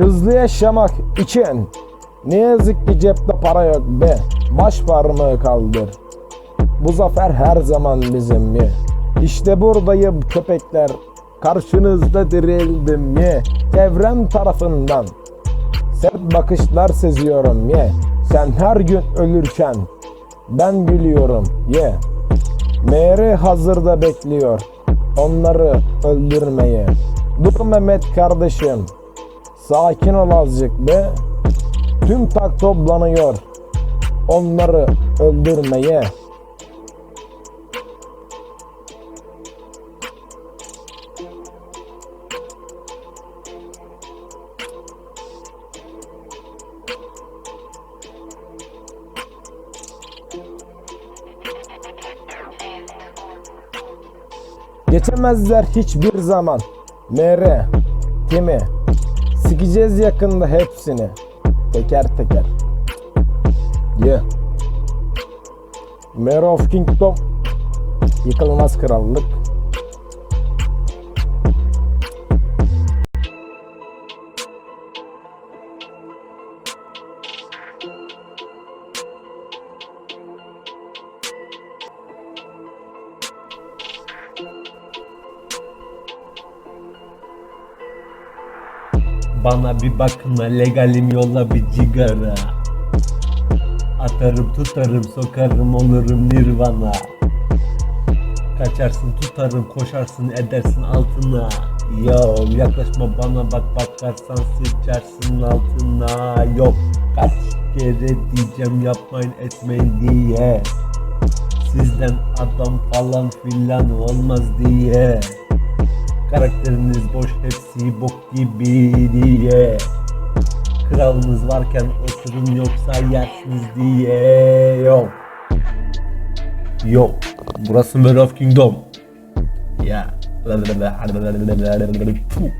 Hızlı yaşamak için ne yazık ki cepte para yok be. Baş parmağı kaldır. Bu zafer her zaman bizim ye. İşte buradayım köpekler. Karşınızda dirildim ye. Çevrem tarafından. Sert bakışlar seziyorum ye. Sen her gün ölürken ben gülüyorum ye. Meğeri hazırda bekliyor. Onları öldürmeye. Dur Mehmet kardeşim. Sakin ol azıcık be. Tüm tak toplanıyor. Onları öldürmeye. Geçemezler hiçbir zaman. Mere, Timi. Sikeceğiz yakında hepsini. Teker teker. Ye. Mayor of Kingdom. Yıkılmaz krallık. Bana bir bakma legalim yolla bir cigara. Atarım tutarım sokarım olurum nirvana. Kaçarsın tutarım koşarsın edersin altına. Yo yaklaşma bana bak bakarsan sıçarsın altına. Yok kaç kere diyeceğim yapmayın etmeyin diye. Sizden adam falan filan olmaz diye Karakteriniz boş hepsi bok gibi diye Kralınız varken oturun yoksa yersiniz diye Yok Yok Burası Mare of Kingdom Ya Puh.